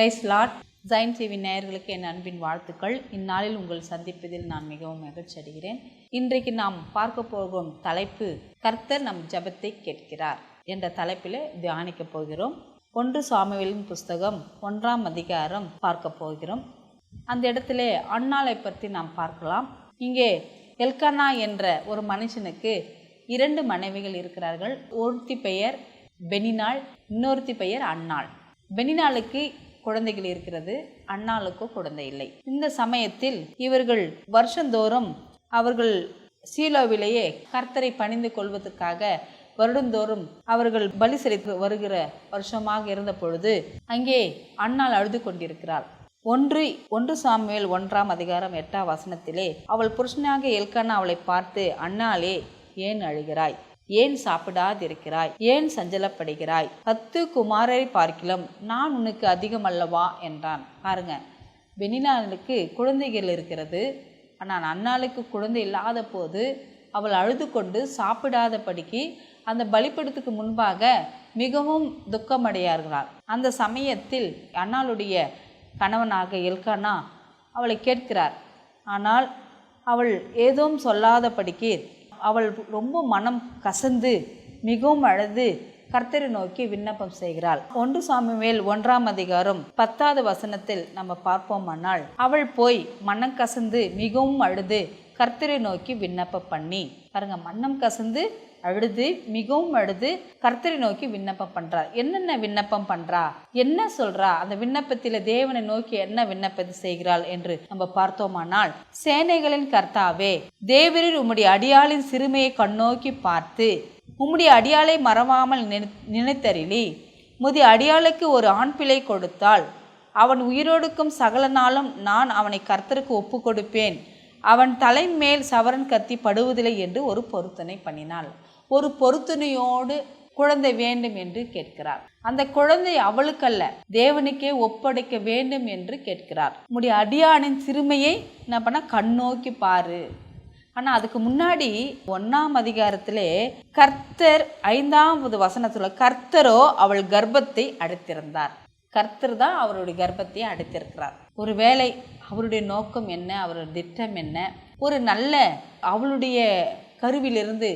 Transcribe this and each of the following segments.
Price lot Jain TV நேயர்களுக்கு என் அன்பின் வாழ்த்துக்கள். இந்நாளில் உங்கள் சந்திப்பதில் நான் மிகவும் மகிழ்ச்சி அடைகிறேன். இன்றைக்கு நாம் பார்க்க போகும் தலைப்பு கர்த்தர் நம் ஜபத்தை கேட்கிறார் என்ற தலைப்பில் தியானிக்க போகிறோம். ஒன்று சுவாமிகளின் புஸ்தகம் ஒன்றாம் அதிகாரம் பார்க்க போகிறோம். அந்த இடத்துல அண்ணாலை பற்றி நாம் பார்க்கலாம். இங்கே எல்கானா என்ற ஒரு மனுஷனுக்கு இரண்டு மனைவிகள் இருக்கிறார்கள். ஒருத்தி பெயர் பெனினாள் இன்னொருத்தி பெயர் அன்னாள். பெனினாளுக்கு குழந்தைகள் இருக்கிறது அண்ணாளுக்கோ குழந்தை இல்லை. இந்த சமயத்தில் இவர்கள் வருஷந்தோறும் அவர்கள் சீலோவிலேயே கர்த்தரை பணிந்து கொள்வதற்காக வருடந்தோறும் அவர்கள் பலி செலுத்தி வருகிற வருஷமாக இருந்த பொழுது அங்கே அண்ணாள் அழுது கொண்டிருக்கிறாள். ஒன்று ஒன்று சாமியல் ஒன்றாம் அதிகாரம் எட்டாம் வசனத்திலே அவள் புருஷனாக எல்கானா அவளை பார்த்து அண்ணாளே ஏன் அழுகிறாய்? ஏன் சாப்பிடாதிருக்கிறாய்? ஏன் சஞ்சலப்படுகிறாய்? பத்து குமாரரை பார்க்கிலும் நான் உனக்கு அதிகம் அல்லவா என்றான். பாருங்க பெனினாளுக்கு குழந்தைகள் இருக்கிறது. ஆனால் அன்னாளுக்கு குழந்தை இல்லாத போது அவள் அழுது கொண்டு சாப்பிடாதபடிக்கு அந்த பலிப்படத்துக்கு முன்பாக மிகவும் துக்கமடையார்களாள் அந்த சமயத்தில் அன்னாளுடைய கணவனாக எல்கானா அவளை கேட்கிறார். ஆனால் அவள் ஏதும் சொல்லாதபடிக்கு அவள் ரொம்ப மனம் கசந்து மிகவும் அழுது கர்த்தரை நோக்கி விண்ணப்பம் செய்கிறாள். ஒன்று சாமுவேல் ஒன்றாம் அதிகாரம் பத்தாவது வசனத்தில் நம்ம பார்ப்போமானால் அவள் போய் மனம் கசந்து மிகவும் அழுது கர்த்தரை நோக்கி விண்ணப்பம் பண்ணி. பாருங்க மன்னம் கசந்து அழுது மிகவும் அழுது கர்த்தரை நோக்கி விண்ணப்பம் பண்ணுறா என்னென்ன விண்ணப்பம் பண்றா? என்ன சொல்றா? அந்த விண்ணப்பத்தில் தேவனை நோக்கி என்ன விண்ணப்பத்தை செய்கிறாள் என்று நம்ம பார்த்தோமானால் சேனைகளின் கர்த்தாவே தேவரில் உம்முடைய அடியாளின் சிறுமையை கண்ணோக்கி பார்த்து உம்முடைய அடியாளை மறவாமல் நினை நினைத்தறிலி முதி அடியாளுக்கு ஒரு ஆண் பிள்ளை கொடுத்தால் அவன் உயிரோடுக்கும் சகல நாளும் நான் அவனை கர்த்தருக்கு ஒப்பு கொடுப்பேன் அவன் தலைமேல் சவரன் கத்தி படுவதில்லை என்று ஒரு பொருத்தனை பண்ணினாள். ஒரு பொருத்தனையோடு குழந்தை வேண்டும் என்று கேட்கிறார். அந்த குழந்தை அவளுக்கல்ல தேவனுக்கே ஒப்படைக்க வேண்டும் என்று கேட்கிறார். உம்முடைய அடியானின் சிறுமையை என்ன பண்ண கண்ணோக்கி பாரு. ஆனால் அதுக்கு முன்னாடி ஒன்றாம் அதிகாரத்திலே கர்த்தர் ஐந்தாவது வசனத்தில் கர்த்தரோ அவள் கர்ப்பத்தை அடைத்திருந்தார். கர்த்தர் தான் அவருடைய கர்ப்பத்தை அடைத்திருக்கிறார். ஒருவேளை அவருடைய நோக்கம் என்ன அவருடைய திட்டம் என்ன? ஒரு நல்ல அவளுடைய கருவிலிருந்து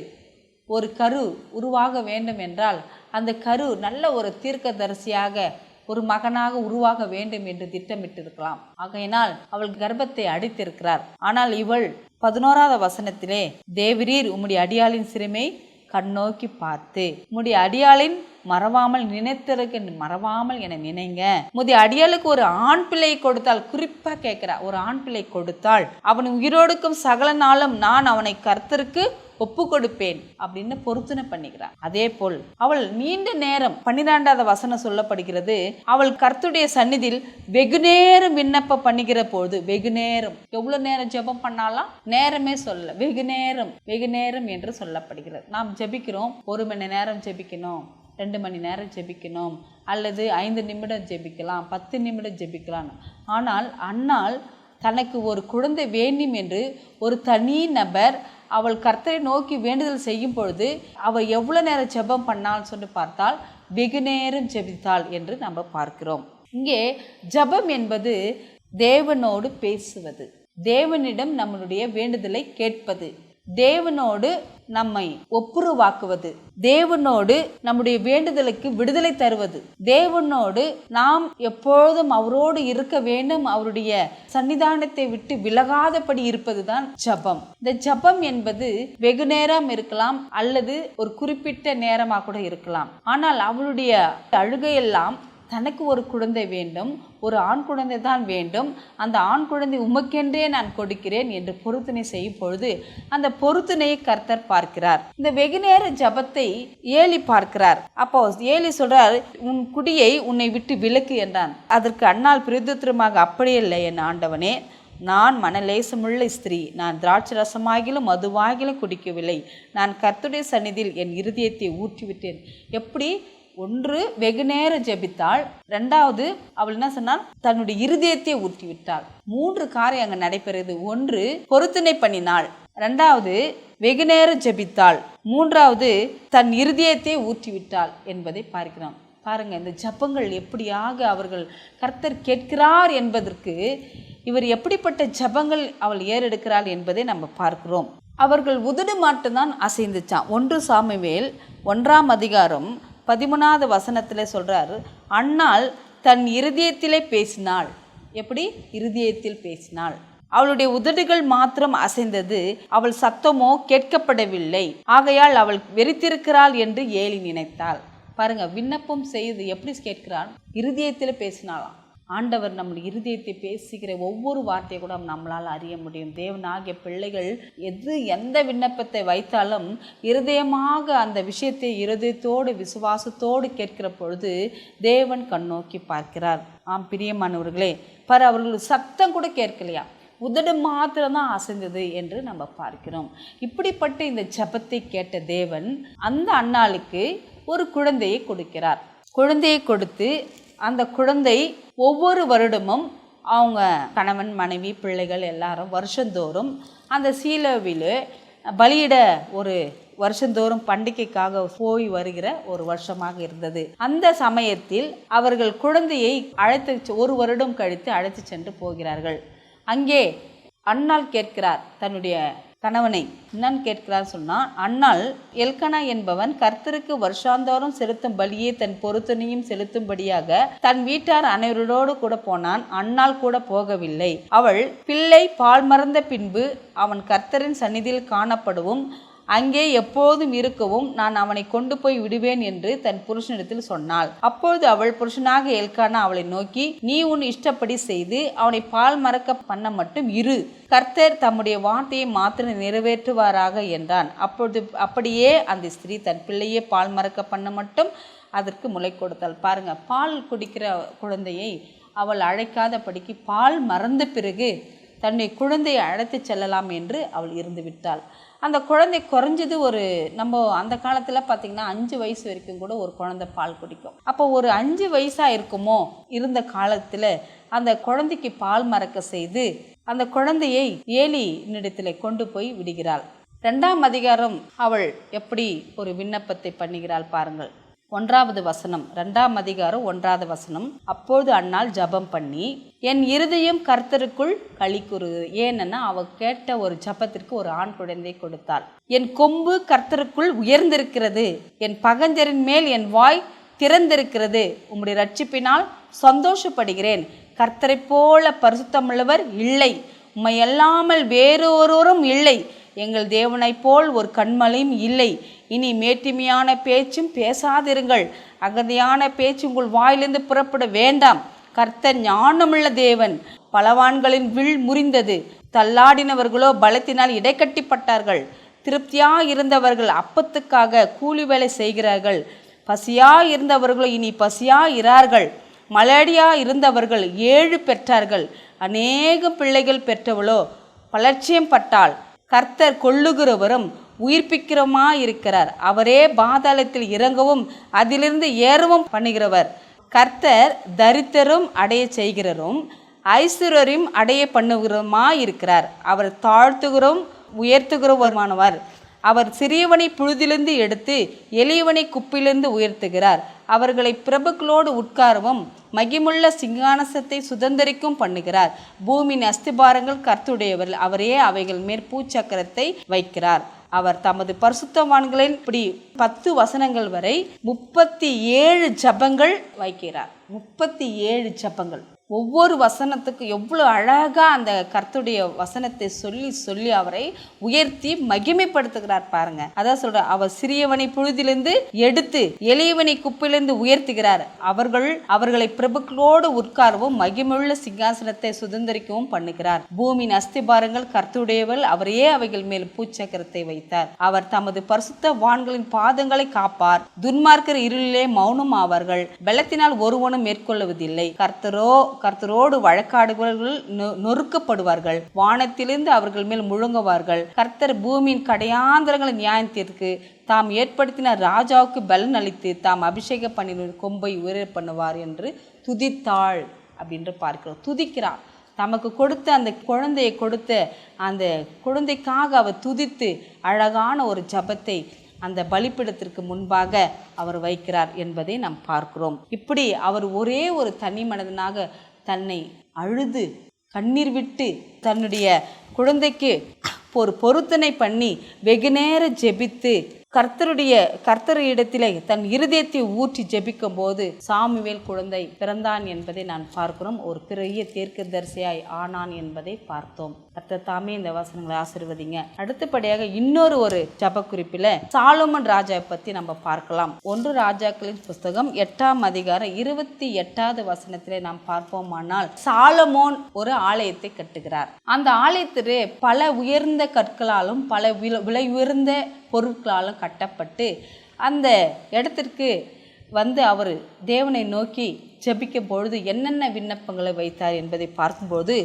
ஒரு கரு உருவாக வேண்டும் என்றால் அந்த கரு நல்ல ஒரு தீர்க்கதரிசியாக ஒரு மகனாக உருவாக வேண்டும் என்று திட்டமிட்டிருக்கலாம். ஆகையினால் அவள் கர்ப்பத்தை அடித்திருக்கிறார். ஆனால் இவள் பதினோராவது வசனத்திலே தேவரீர் உம்முடைய அடியாளின் சிறுமை கண்ணோக்கி பார்த்து உம்முடைய அடியாளின் மறவாமல் நினைத்திருக்க மறவாமல் என நினைங்க. முதி அடியாளுக்கு ஒரு ஆண் பிள்ளை கொடுத்தால் குறிப்பா கேட்கிறா ஒரு ஆண் பிள்ளை கொடுத்தால் அவன் உயிரோடுக்கும் சகல நாளும் நான் அவனை கருத்திற்கு ஒப்பு கொடுப்பேன் அப்படின்னு பொருத்தனை பண்ணிக்கிறான் அதே போல் அவள் நீண்ட நேரம் பன்னிரெண்டாவது வசனம் சொல்லப்படுகிறது அவள் கர்த்துடைய சந்நிதியில் வெகு நேரம் விண்ணப்பம் பண்ணிக்கிற பொழுது வெகு நேரம் எவ்வளவு நேரம் ஜெபம் பண்ணாலும் நேரமே சொல்ல வெகு நேரம் வெகு நேரம் என்று சொல்லப்படுகிறது. நாம் ஜெபிக்கிறோம் ஒரு மணி நேரம் ஜெபிக்கணும் ரெண்டு மணி நேரம் ஜெபிக்கணும் அல்லது ஐந்து நிமிடம் ஜெபிக்கலாம் பத்து நிமிடம் ஜெபிக்கலாம். ஆனால் அன்னால் தனக்கு ஒரு குழந்தை வேண்டும் என்று ஒரு தனி நபர் அவள் கர்த்தரை நோக்கி வேண்டுதல் செய்யும் பொழுது அவள் எவ்வளோ நேரம் ஜெபம் பண்ணால் சொல்லி பார்த்தால் வெகு நேரம் ஜெபித்தாள் என்று நம்ம பார்க்கிறோம். இங்கே ஜெபம் என்பது தேவனோடு பேசுவது. தேவனிடம் நம்மளுடைய வேண்டுதலை கேட்பது. தேவனோடு நம்மை ஒப்புருவாக்குவது. தேவனோடு நம்முடைய வேண்டுதலுக்கு விடுதலை தருவது. தேவனோடு நாம் எப்பொழுதும் அவரோடு இருக்க வேண்டும். அவருடைய சன்னிதானத்தை விட்டு விலகாதபடி இருப்பதுதான் ஜபம். இந்த ஜபம் என்பது வெகு நேரம் இருக்கலாம் அல்லது ஒரு குறிப்பிட்ட நேரமாக கூட இருக்கலாம். ஆனால் அவளுடைய அழுகையெல்லாம் தனக்கு ஒரு குழந்தை வேண்டும் ஒரு ஆண் குழந்தை தான் வேண்டும். அந்த ஆண் குழந்தை உமக்கென்றே நான் கொடுக்கிறேன் என்று பொருத்தனை செய்யும் பொழுது அந்த பொருத்தனையை கர்த்தர் பார்க்கிறார். இந்த வெகுநேர ஜபத்தை ஏலி பார்க்கிறார். அப்போ ஏலி சொல்றார் உன் குடியை உன்னை விட்டு விலக்கு என்றான். அதற்கு அண்ணால் பிரதித்திரமாக அப்படியே இல்லை என் ஆண்டவனே நான் மனலேசமுள்ள ஸ்திரீ. நான் திராட்சை ரசமாகிலும் மதுவாகிலும் குடிக்கவில்லை. நான் கர்த்துடைய சந்நிதியில் என் இருதயத்தை ஊற்றிவிட்டேன். எப்படி? ஒன்று வெகு நேரம் ஜெபித்தாள். ரெண்டாவது அவள் என்ன சொன்னால் தன்னுடைய இருதயத்தை ஊற்றி விட்டாள் மூன்று காரியம் அங்கே நடைபெறுது. ஒன்று பொருத்தனை பண்ணினாள். ரெண்டாவது வெகு நேரம் ஜெபித்தாள். மூன்றாவது தன் இருதயத்தை ஊற்றி விட்டாள் என்பதை பார்க்கிறோம். பாருங்க இந்த ஜெபங்கள் எப்படியாக அவர்கள் கர்த்தர் கேட்கிறார் என்பதற்கு இவர் எப்படிப்பட்ட ஜெபங்கள் அவள் ஏறெடுக்கிறாள் என்பதை நம்ம பார்க்கிறோம். அவர்கள் உதடு மட்டும்தான் அசைந்துச்சான் ஒன்று சாமுவேல் ஒன்றாம் அதிகாரம் பதிமூணாவது வசனத்தில் சொல்கிறார் அண்ணாள் தன் இருதயத்திலே பேசினாள். எப்படி? இருதயத்தில் பேசினாள். அவளுடைய உதடுகள் மாத்திரம் அசைந்தது அவள் சத்தமோ கேட்கப்படவில்லை. ஆகையால் அவள் வெறித்திருக்கிறாள் என்று ஏலி நினைத்தாள். பாருங்க விண்ணப்பம் செய்து எப்படி கேட்கிறாள் இருதயத்தில் பேசினாளாம். ஆண்டவர் நம்முடைய இருதயத்தை பேசுகிற ஒவ்வொரு வார்த்தையை கூட நம்மளால் அறிய முடியும். தேவனாகிய பிள்ளைகள் எது எந்த விண்ணப்பத்தை வைத்தாலும் இருதயமாக அந்த விஷயத்தை இருதயத்தோடு விசுவாசத்தோடு கேட்கிற பொழுது தேவன் கண்ணோக்கி பார்க்கிறார். ஆம் பிரியமானவர்களே பர் அவர்கள் சத்தம் கூட கேட்கலையா? உதடு மாத்திரம்தான் அசைந்தது என்று நம்ம பார்க்கிறோம். இப்படிப்பட்ட இந்த ஜபத்தை கேட்ட தேவன் அந்த அண்ணாளுக்கு ஒரு குழந்தையை கொடுக்கிறார். குழந்தையை கொடுத்து அந்த குழந்தை ஒவ்வொரு வருடமும் அவங்க கணவன் மனைவி பிள்ளைகள் எல்லாரும் வருஷந்தோறும் அந்த சீலவில் பலியிட ஒரு வருஷந்தோறும் பண்டிகைக்காக போய் வருகிற ஒரு வருஷமாக இருந்தது. அந்த சமயத்தில் அவர்கள் குழந்தையை அழைத்து ஒரு வருடம் கழித்து அழைத்து சென்று போகிறார்கள். அங்கே அண்ணால் கேட்கிறார் தன்னுடைய கணவனை என்னன்னு கேட்கிறார் சொன்னால் அன்னால் எல்கனா என்பவன் கர்த்தருக்கு வருஷாந்தோறும் செலுத்தும் பலியே தன் பொருத்தனையும் செலுத்தும்படியாக தன் வீட்டார் அனைவரோடு கூட போனான் அன்னால் கூட போகவில்லை. அவள் பிள்ளை பால் மறந்த பின்பு அவன் கர்த்தரின் சந்நிதியில் காணப்படவும் அங்கே எப்போதும் இருக்கவும் நான் அவனை கொண்டு போய் விடுவேன் என்று தன் புருஷனிடத்தில் சொன்னாள். அப்பொழுது அவள் புருஷனாக எல்கானா அவளை நோக்கி நீ உன் இஷ்டப்படி செய்து அவனை பால் மறக்க பண்ண மட்டும் இரு. கர்த்தர் தம்முடைய வார்த்தையை மாத்திர நிறைவேற்றுவாராக என்றான். அப்பொழுது அப்படியே அந்த ஸ்திரீ தன் பிள்ளையே பால் மறக்க பண்ண மட்டும் அதற்கு முளை கொடுத்தாள். பாருங்க பால் குடிக்கிற குழந்தையை அவள் அழைக்காதபடிக்கு பால் மறந்த பிறகு தன்னை குழந்தையை அழைத்து செல்லலாம் என்று அவள் இருந்து விட்டாள். அந்த குழந்தை குறைஞ்சது ஒரு நம்ம அந்த காலத்தில் பார்த்திங்கன்னா அஞ்சு வயசு வரைக்கும் கூட ஒரு குழந்தை பால் குடிக்கும். அப்போ ஒரு அஞ்சு வயசாக இருக்குமோ இருந்த காலத்தில் அந்த குழந்தைக்கு பால் மறக்க செய்து அந்த குழந்தையை ஏலி நிடத்தில் கொண்டு போய் விடுகிறாள். ரெண்டாம் அதிகாரம் அவள் எப்படி ஒரு விண்ணப்பத்தை பண்ணுகிறாள் பாருங்கள். ஒன்றாவது வசனம் ரெண்டாம் அதிகாரம் ஒன்றாவது வசனம். அப்போது அன்னால் ஜபம் பண்ணி என் இருதயம் கர்த்தருக்குள் களி ஏன்னா அவ கேட்ட ஒரு ஜபத்திற்கு ஒரு ஆண் குழந்தை கொடுத்தாள். என் கொம்பு கர்த்தருக்குள் உயர்ந்திருக்கிறது. என் பகஞ்சரின் மேல் என் வாய் திறந்திருக்கிறது. உம்முடைய ரட்சிப்பினால் சந்தோஷப்படுகிறேன். கர்த்தரை போல பரிசுத்தமுள்ளவர் இல்லை. உம்மை அல்லாமல் வேறொருவரும் இல்லை. எங்கள் தேவனைப் போல் ஒரு கண்மலையும் இல்லை. இனி மேட்டிமையான பேச்சும் பேசாதிருங்கள். அகதியான பேச்சு உங்கள் வாயிலிருந்து புறப்பட வேண்டாம். கர்த்தர் ஞானமுள்ள தேவன். பலவான்களின் வில் முறிந்தது. தள்ளாடினவர்களோ பலத்தினால் இடைக்கட்டிப்பட்டார்கள். திருப்தியாக இருந்தவர்கள் அப்பத்துக்காக கூலி வேலை செய்கிறார்கள். பசியா இருந்தவர்களோ இனி பசியா இரார்கள் மலேடியா இருந்தவர்கள் ஏழு பெற்றார்கள். அநேக பிள்ளைகள் பெற்றவளோ பலட்சியம் பட்டாள் கர்த்தர் கொள்ளுகிறவரும் உயிர்ப்பிக்கிறமா இருக்கிறார். அவரே பாதாளத்தில் இறங்கவும் அதிலிருந்து ஏறவும் பண்ணுகிறவர். கர்த்தர் தரித்தரும் அடைய செய்கிறரும் ஐஸ்வரரையும் அடைய பண்ணுகிறமா இருக்கிறார். அவர் தாழ்த்துகிறோம் உயர்த்துகிறவருமானவர். அவர் சிறியவனை புழுதிலிருந்து எடுத்து எளியவனை குப்பிலிருந்து உயர்த்துகிறார். அவர்களை பிரபுக்களோடு உட்காரவும் மகிமுள்ள சிங்கானசத்தை சுதந்திரிக்கும் பண்ணுகிறார். பூமியின் அஸ்திபாரங்கள் கர்த்துடையவர் அவரே அவைகள் மேற்பூச்சக்கரத்தை வைக்கிறார். அவர் தமது பரிசுத்தவான்களின் இப்படி பத்து வசனங்கள் வரை முப்பத்தி ஏழு ஜபங்கள் வைக்கிறார். முப்பத்தி ஏழு ஜபங்கள். ஒவ்வொரு வசனத்துக்கு எவ்வளோ அழகாக அந்த கர்த்துடைய வசனத்தை சொல்லி சொல்லி அவரை உயர்த்தி மகிமைப்படுத்துகிறார் பாருங்க. அதான் சொல்ற அவர் சிறியவனை புழுதிலிருந்து எடுத்து எளியவனை குப்பிலிருந்து உயர்த்துகிறார். அவர்கள் அவர்களை பிரபுக்களோடு உட்காரவும் மகிமுள்ள சிங்காசனத்தை சுதந்திரிக்கவும் பண்ணுகிறார். பூமியின் அஸ்திபாரங்கள் கர்த்துடையவள் அவரையே அவைகள் மேல் பூச்சக்கரத்தை வைத்தார். அவர் தமது பரிசுத்த வான்களின் பாதங்களை காப்பார். துன்மார்க்கர் இருளிலே மௌனம் ஆவார்கள். வெள்ளத்தினால் ஒருவனும் மேற்கொள்ளுவதில்லை. கர்த்தரோ கர்த்தரோடு வழக்காடுபவர்கள் நொ- நொறுக்கப்படுவார்கள். வானத்திலிருந்து அவர்கள் மேல் முழுங்குவார்கள். கர்த்தர் பூமியின் கடையாந்திரங்களை நியாயத்திற்கு தாம் ஏற்படுத்தின ராஜாவுக்கு பலன் அளித்து தாம் அபிஷேக பண்ணின கொம்பை உயர பண்ணுவார் என்று துதித்தாள் அப்படின்று பார்க்கிறோம். துதிக்கிறார். தமக்கு கொடுத்த அந்த குழந்தையை கொடுத்த அந்த குழந்தைக்காக அவர் துதித்து அழகான ஒரு ஜபத்தை அந்த பலிப்பிடத்திற்கு முன்பாக அவர் வைக்கிறார் என்பதை நாம் பார்க்கிறோம். இப்படி அவர் ஒரே ஒரு தனி மனிதனாக தன்னை அழுது கண்ணீர் விட்டு தன்னுடைய குழந்தைக்கு ஒரு பொருத்தனை பண்ணி வெகுநேரம் ஜெபித்து கர்த்தருடைய கர்த்தர் இடத்திலே தன் இருதயத்தை ஊற்றி ஜெபிக்கும் போது சாமுவேல் குழந்தை பிறந்தான் என்பதை நான் பார்க்கிறோம். ஒரு பெரிய தீர்க்கதரிசியாய் ஆனான் என்பதை பார்த்தோம். கர்த்தர் தாமே இந்த வசனங்களை ஆசிர்வதிங்க. அடுத்தபடியாக இன்னொரு ஒரு ஜப குறிப்பில் சாலோமன் ராஜா பற்றி நம்ம பார்க்கலாம். ஒன்று ராஜாக்களின் புஸ்தகம் எட்டாம் அதிகாரம் இருபத்தி எட்டாவது வசனத்திலே நாம் பார்ப்போமானால் சாலமோன் ஒரு ஆலயத்தை கட்டுகிறார். அந்த ஆலயத்திலே பல உயர்ந்த கற்களாலும் பல வில விலை உயர்ந்த பொருட்களாலும் கட்டப்பட்டு அந்த இடத்திற்கு வந்து அவர் தேவனை நோக்கி ஜபிக்கும் பொழுது என்னென்ன விண்ணப்பங்களை வைத்தார் என்பதை பார்க்கும்போது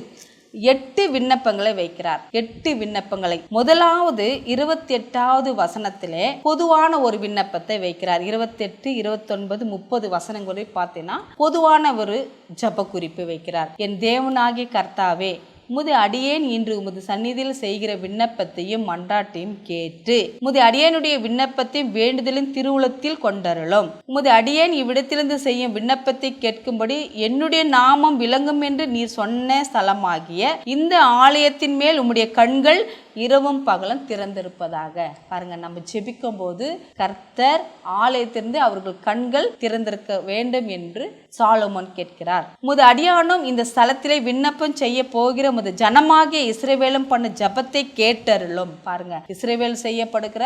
எட்டு விண்ணப்பங்களை வைக்கிறார். எட்டு விண்ணப்பங்களை. முதலாவது இருபத்தி எட்டாவது வசனத்திலே பொதுவான ஒரு விண்ணப்பத்தை வைக்கிறார். இருபத்தி எட்டு இருபத்தொன்பது முப்பது வசனங்களை பார்த்தீங்கன்னா பொதுவான ஒரு ஜப குறிப்பு வைக்கிறார். என் தேவனாகிய கர்த்தாவே உமது அடியேன் இன்று உமது சந்நிதியில் செய்கிற விண்ணப்பத்தையும் மன்றாட்டையும் கேட்டு உமது அடியேனுடைய விண்ணப்பத்தையும் வேண்டுதலின் திருவுளத்தில் கொண்டருளும். உமது அடியேன் இவ்விடத்திலிருந்து செய்யும் விண்ணப்பத்தை கேட்கும்படி என்னுடைய நாமம் விளங்கும் என்று நீர் சொன்ன ஸ்தலமாகிய இந்த ஆலயத்தின் மேல் உம்முடைய கண்கள் இரவும் பகலும் திறந்திருப்பதாக. பாருங்க நம்ம ஜெபிக்கும் போது கர்த்தர் ஆலயத்திலிருந்து அவர்கள் கண்கள் திறந்திருக்க வேண்டும் என்று சாலோமோன் கேட்கிறார். முது அடியானும் இந்த ஸ்தலத்திலே விண்ணப்பம் செய்ய போகிற முது ஜனமாகிய இஸ்ரேவேலும் பண்ண ஜபத்தை கேட்டருளும். பாருங்க இஸ்ரேவேல் செய்யப்படுகிற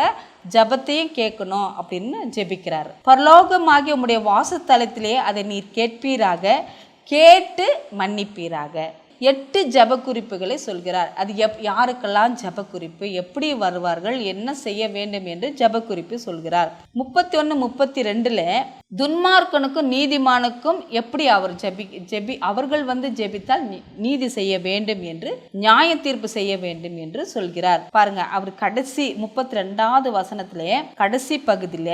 ஜபத்தையும் கேட்கணும் அப்படின்னு ஜெபிக்கிறார். பரலோகமாகிய உம்முடைய வாசத்தலத்திலே அதை நீர் கேட்பீராக கேட்டு மன்னிப்பீராக. எட்டு ஜப குறிப்புகளை சொல்கிறார். அது எப் யாருக்கெல்லாம் ஜப குறிப்பு எப்படி வருவார்கள் என்ன செய்ய வேண்டும் என்று ஜப குறிப்பு சொல்கிறார். முப்பத்தி ஒன்று முப்பத்தி ரெண்டில் துன்மார்க்கனுக்கும் நீதிமானுக்கும் எப்படி அவர் ஜெபி ஜெபி அவர்கள் வந்து ஜெபித்தால் நீதி செய்ய வேண்டும் என்று நியாய தீர்ப்பு செய்ய வேண்டும் என்று சொல்கிறார். பாருங்க அவர் கடைசி முப்பத்தி ரெண்டாவது வசனத்திலே கடைசி பகுதியில்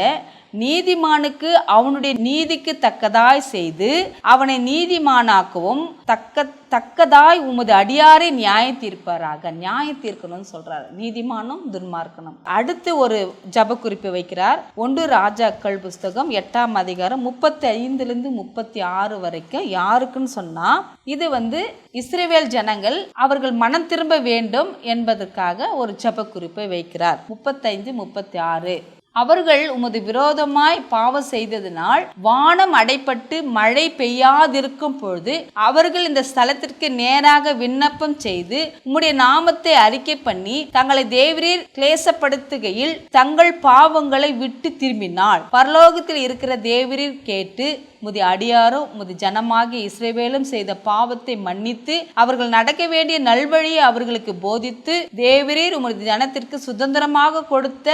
நீதிமானுக்கு அவனுடைய நீதிக்கு தக்கதாய் செய்து அவனை நீதிமானாக்கவும் தக்க தக்கதாய் உமது அடியாரை நியாய தீர்ப்பாராக நியாய தீர்க்கணும்னு சொல்றாரு. நீதிமானும் துன்மார்க்கனும். அடுத்து ஒரு ஜப குறிப்பு வைக்கிறார். ஒன்று ராஜாக்கள் புஸ்தகம் எட்டாம் அதிகாரம் முப்பத்தி ஐந்துலேருந்து முப்பத்தி ஆறு வரைக்கும் யாருக்குன்னு சொன்னா இது வந்து இஸ்ரேவேல் ஜனங்கள் அவர்கள் மனம் திரும்ப வேண்டும் என்பதற்காக ஒரு ஜப குறிப்பை வைக்கிறார். முப்பத்தைந்து முப்பத்தி ஆறு அவர்கள் உமது விரோதமாய் பாவம் செய்ததினால் வானம் அடைப்பட்டு மழை பெய்யாதிருக்கும் பொழுது அவர்கள் இந்த ஸ்தலத்திற்கு நேராக விண்ணப்பம் செய்து உம்முடைய நாமத்தை அறிக்கை பண்ணி தங்களை தேவரீர் கிளேசப்படுத்துகையில் தங்கள் பாவங்களை விட்டு திரும்பினால் பரலோகத்தில் இருக்கிற தேவரீர் கேட்டு முதி அடியாரும் முதி ஜனமாகிய இஸ்ரேவேலும் செய்த பாவத்தை மன்னித்து அவர்கள் நடக்க வேண்டிய நல்வழியை அவர்களுக்கு போதித்து தேவரீர் உமது ஜனத்திற்கு சுதந்திரமாக கொடுத்த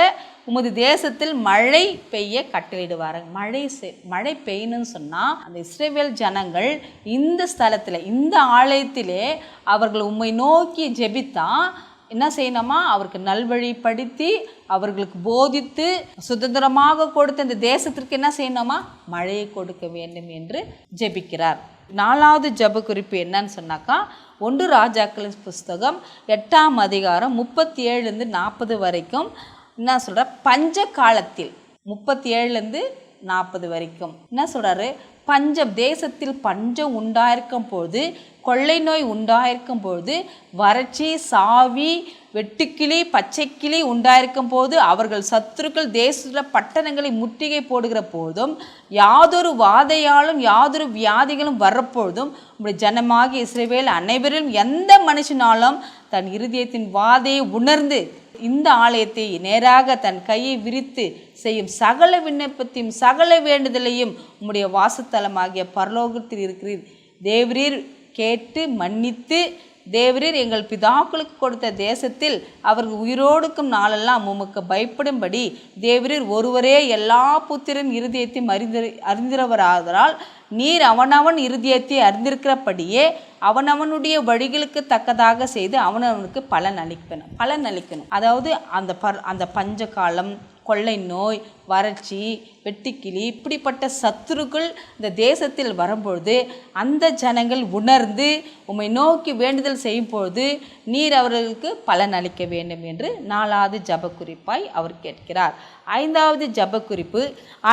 உமது தேசத்தில் மழை பெய்ய கட்டளிடுவார் மழை மழை பெய்யணும்னு சொன்னால் அந்த இஸ்ரேவேல் ஜனங்கள் இந்த ஸ்தலத்தில் இந்த ஆலயத்திலே அவர்கள் உம்மை நோக்கி ஜெபித்தா என்ன செய்யணுமா? அவருக்கு நல்வழிப்படுத்தி அவர்களுக்கு போதித்து சுதந்திரமாக கொடுத்த இந்த தேசத்திற்கு என்ன செய்யணுமா? மழையை கொடுக்க வேண்டும் என்று ஜெபிக்கிறார். நாலாவது ஜெப குறிப்பு என்னன்னு சொன்னாக்கா ஒன்று ராஜாக்களின் புஸ்தகம் எட்டாம் அதிகாரம் முப்பத்தி ஏழுலேருந்து நாற்பது வரைக்கும் என்ன சொல்கிறார் பஞ்ச காலத்தில் முப்பத்தி ஏழுலேருந்து நாற்பது வரைக்கும். என்ன சொல்கிறாரு பஞ்சம் தேசத்தில் பஞ்சம் உண்டாயிருக்கும் பொழுது கொள்ளை நோய் உண்டாயிருக்கும் பொழுது வறட்சி சாவி வெட்டுக்கிளி பச்சைக்கிளி உண்டாயிருக்கும் போது அவர்கள் சத்துருக்கள் தேசத்தில் பட்டணங்களை முற்றுகை போடுகிற போதும் யாதொரு வாதையாலும் யாதொரு வியாதிகளும் வரப்பொழுதும் உம்முடைய ஜனமாகி இஸ்ரேவேல் அனைவரும் எந்த மனுஷனாலும் தன் இருதயத்தின் வாதையை உணர்ந்து இந்த ஆலயத்தை நேராக தன் கையை விரித்து செய்யும் சகல விண்ணப்பத்தையும் சகல வேண்டுதலையும் உம்முடைய வாசத்தலமாகிய பரலோகத்தில் இருக்கிறீர். தேவரீர் கேட்டு மன்னித்து தேவரீர் எங்கள் பிதாக்களுக்கு கொடுத்த தேசத்தில் அவர்கள் உயிரோடுக்கும் நாளெல்லாம் உமக்கு பயப்படும்படி தேவரீர் ஒருவரே எல்லா புத்திரன் இருதயத்தையும் அறிந்து அறிந்திரவராதலால் நீர் அவனவன் இருதயத்தை அறிந்திருக்கிறபடியே அவனவனுடைய வழிகளுக்கு தக்கதாக செய்து அவனவனுக்கு பலன் அளிக்கணும் பலன் அளிக்கணும். அதாவது அந்த பர் அந்த பஞ்ச காலம் கொள்ளை நோய் வறட்சி வெட்டுக்கிளி இப்படிப்பட்ட சத்துருக்கள் இந்த தேசத்தில் வரும்பொழுது அந்த ஜனங்கள் உணர்ந்து உம்மை நோக்கி வேண்டுதல் செய்யும் பொழுது நீர் அவர்களுக்கு பலன் அளிக்க வேண்டும் என்று நாலாவது ஜப குறிப்பாய் அவர் கேட்கிறார். ஐந்தாவது ஜப குறிப்பு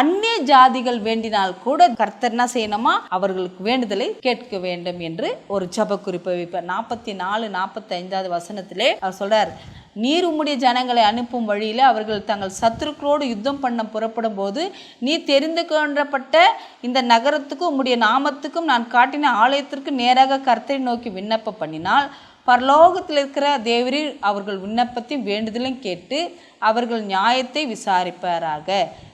அந்நிய ஜாதிகள் வேண்டினால் கூட கர்த்தர் என்ன செய்யணுமா? அவர்களுக்கு வேண்டுதலை கேட்க வேண்டும் என்று ஒரு ஜப குறிப்பை வைப்பார். நாற்பத்தி நாலு நாற்பத்தி ஐந்தாவது வசனத்திலே அவர் சொல்கிறார் நீர் உம்முடைய ஜனங்களை அனுப்பும் வழியில் அவர்கள் தங்கள் சத்துருக்களோடு யுத்தம் பண்ண புறப்படும் போது நீ தெரிந்து கொண்டப்பட்ட இந்த நகரத்துக்கும் உம்முடைய நாமத்துக்கும் நான் காட்டின ஆலயத்திற்கு நேராக கர்த்தரை நோக்கி விண்ணப்பம் பண்ணினால் பரலோகத்தில் இருக்கிற தேவரீர் அவர்கள் விண்ணப்பத்தையும் வேண்டுதலையும் கேட்டு அவர்கள் நியாயத்தை விசாரிப்பாராக.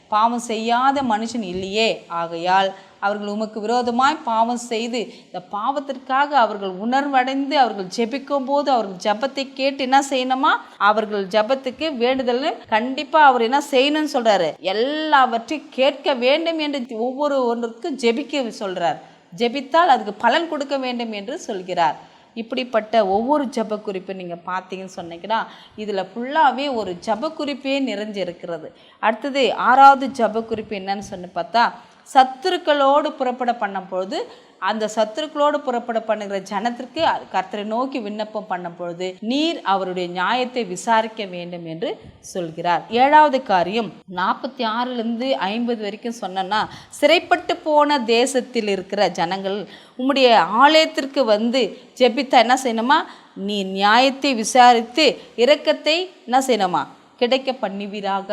பாவம் செய்யாத மனுஷன் இல்லையே. ஆகையால் அவர்கள் உமக்கு விரோதமாய் பாவம் செய்து இந்த பாவத்திற்காக அவர்கள் உணர்வடைந்து அவர்கள் ஜெபிக்கும் போது அவர்கள் ஜெபத்தை கேட்டு என்ன செய்யணுமா? அவர்கள் ஜெபத்துக்கு வேண்டுதல். கண்டிப்பாக அவர் என்ன செய்யணும்னு சொல்றாரு. எல்லாவற்றையும் கேட்க வேண்டும் என்று ஒவ்வொரு ஒன்றுக்கும் ஜெபிக்க சொல்றார். ஜெபித்தால் அதுக்கு பலன் கொடுக்க வேண்டும் என்று சொல்கிறார். இப்படிப்பட்ட ஒவ்வொரு ஜப குறிப்பு நீங்கள் பார்த்தீங்கன்னு சொன்னீங்கன்னா இதில் ஃபுல்லாகவே ஒரு ஜப குறிப்பே நிறைஞ்சிருக்கிறது. அடுத்தது ஆறாவது ஜப குறிப்பு என்னன்னு சொன்னு பார்த்தா சத்துருக்களோடு புறப்பட பண்ணும்பொழுது அந்த சத்துருக்களோடு புறப்பட பண்ணுகிற ஜனத்திற்கு கர்த்தரை நோக்கி விண்ணப்பம் பண்ணும் பொழுது நீர் அவருடைய நியாயத்தை விசாரிக்க வேண்டும் என்று சொல்கிறார். ஏழாவது காரியம் நாற்பத்தி ஆறுலேருந்து ஐம்பது வரைக்கும் சொன்னோன்னா சிறைப்பட்டு போன தேசத்தில் இருக்கிற ஜனங்கள் உம்முடைய ஆலயத்திற்கு வந்து ஜெபித்தா என்ன செய்யணுமா? நீ நியாயத்தை விசாரித்து இரக்கத்தை என்ன செய்யணுமா? கிடைக்க பண்ணுவீராக.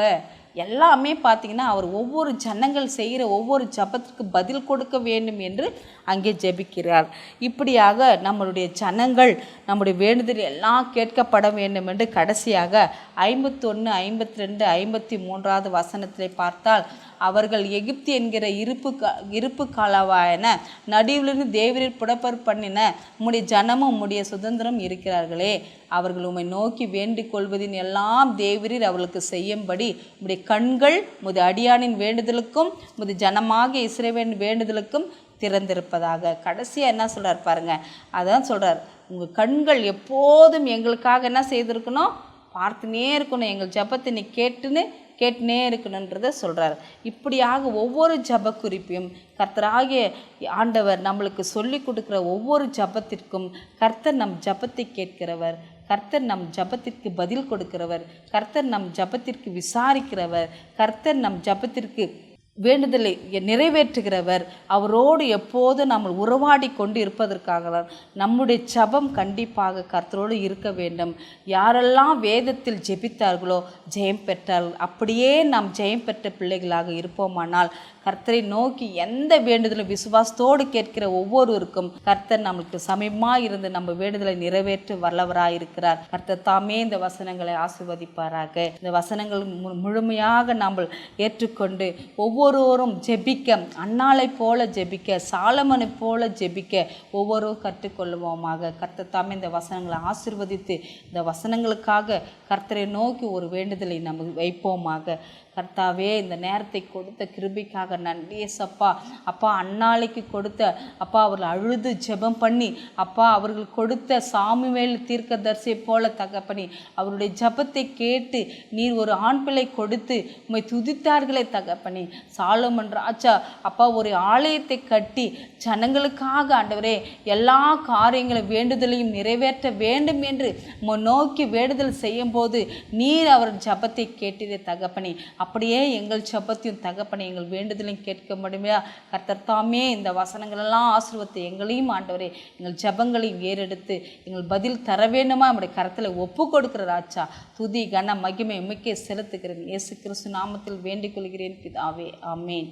எல்லாமே பார்த்திங்கன்னா அவர் ஒவ்வொரு ஜனங்கள் செய்கிற ஒவ்வொரு ஜபத்திற்கு பதில் கொடுக்க வேண்டும் என்று அங்கே ஜெபிக்கிறார். இப்படியாக நம்மளுடைய ஜனங்கள் நம்முடைய வேண்டுதல் எல்லாம் கேட்கப்பட வேண்டும் என்று கடைசியாக ஐம்பத்தொன்று ஐம்பத்தி ரெண்டு ஐம்பத்தி மூன்றாவது வசனத்தை பார்த்தால் அவர்கள் எகிப்து என்கிற இருப்பு இருப்பு காலவாயன நடுவிலிருந்து தேவரீர் புடப்பர் பண்ணின உம்முடைய ஜனமும் உம்முடைய சுதந்திரம் இருக்கிறார்களே. அவர்கள் உம்மை நோக்கி வேண்டிக் கொள்வதின் எல்லாம் தேவரீர் அவர்களுக்கு செய்யும்படி உம்முடைய கண்கள் முது அடியானின் வேண்டுதலுக்கும் முது ஜனமாக இஸ்ரேவேன் வேண்டுதலுக்கும் திறந்திருப்பதாக. கடைசியாக என்ன சொல்கிறார் பாருங்க. அதான் சொல்கிறார் உங்கள் கண்கள் எப்போதும் எங்களுக்காக என்ன செய்திருக்கணும்? பார்த்துனே இருக்கணும். எங்கள் ஜபத்தை நீ கேட்டுன்னு கேட்டுனே இருக்கணுன்றத சொல்கிறார் இப்படியாக ஒவ்வொரு ஜப குறிப்பையும் கர்த்தராகிய ஆண்டவர் நம்மளுக்கு சொல்லி கொடுக்குற ஒவ்வொரு ஜபத்திற்கும் கர்த்தர் நம் ஜபத்தை கேட்கிறவர் கர்த்தர் நம் ஜபத்திற்கு பதில் கொடுக்கிறவர் கர்த்தர் நம் ஜபத்திற்கு விசாரிக்கிறவர் கர்த்தர் நம் ஜபத்திற்கு வேண்டுதலை நிறைவேற்றுகிறவர். அவரோடு எப்போது நாம் உறவாடி கொண்டு இருப்பதற்காக நம்முடைய ஜபம் கண்டிப்பாக கர்த்தரோடு இருக்க வேண்டும். யாரெல்லாம் வேதத்தில் ஜெபித்தார்களோ ஜெயம் பெற்றார்கள் அப்படியே நாம் ஜெயம் பெற்ற பிள்ளைகளாக இருப்போமானால் கர்த்தரை நோக்கி எந்த வேண்டுதலும் விசுவாசத்தோடு கேட்கிற ஒவ்வொருவருக்கும் கர்த்தர் நம்மளுக்கு சமயமாக இருந்து நம்ம வேண்டுதலை நிறைவேற்ற வல்லவராக இருக்கிறார் கர்த்தர் தாமே இந்த வசனங்களை ஆசிர்வதிப்பாராக. இந்த வசனங்கள் மு- முழுமையாக நாம் ஏற்றுக்கொண்டு ஒவ்வொருவரும் ஜெபிக்க அன்னாளை போல ஜெபிக்க சாலமனை போல ஜெபிக்க ஒவ்வொருவரும் கற்றுக்கொள்வோமாக. கர்த்தத்தாமே இந்த வசனங்களை ஆசிர்வதித்து இந்த வசனங்களுக்காக கர்த்தரை நோக்கி ஒரு வேண்டுதலை நம்ம வைப்போமாக. கர்த்தாவே இந்த நேரத்தை கொடுத்த கிருபிக்காக நன்றி சப்பா அப்பா அன்னாளைக்கு கொடுத்த அப்பா அவர்கள் அழுது ஜெபம் பண்ணி அப்பா அவர்கள் கொடுத்த சாமுவேல் தீர்க்கதரிசியை போல தகப்பனி அவருடைய ஜெபத்தை கேட்டு நீர் ஒரு ஆண் பிள்ளை கொடுத்து உண்மை துதித்தார்களே தகப்பனி. சாலமன் ராஜா அப்பா ஒரு ஆலயத்தை கட்டி ஜனங்களுக்காக ஆண்டவரே எல்லா காரியங்களும் வேண்டுதலையும் நிறைவேற்ற வேண்டும் என்று நோக்கி வேண்டுதல் செய்யும் போது நீர் அவர் ஜபத்தை கேட்டதே தகப்பனி. அப்படியே எங்கள் ஜபத்தையும் தகப்பனை எங்கள் வேண்டுதலையும் கேட்க முடியுமா? கர்த்தர் தாமே இந்த வசனங்களெல்லாம் ஆசிர்வத்தை எங்களையும் ஆண்டவரே. எங்கள் ஜபங்களையும் ஏறெடுத்து எங்கள் பதில் தர வேண்டுமா? நம்முடைய கரத்தில் ஒப்பு கொடுக்குற ராச்சா துதி கன மகிமை உமைக்கே செலுத்துகிறேன். இயேசு கிறிஸ்து நாமத்தில் வேண்டிக் கொள்கிறேன் பிதாவே. ஆமேன்.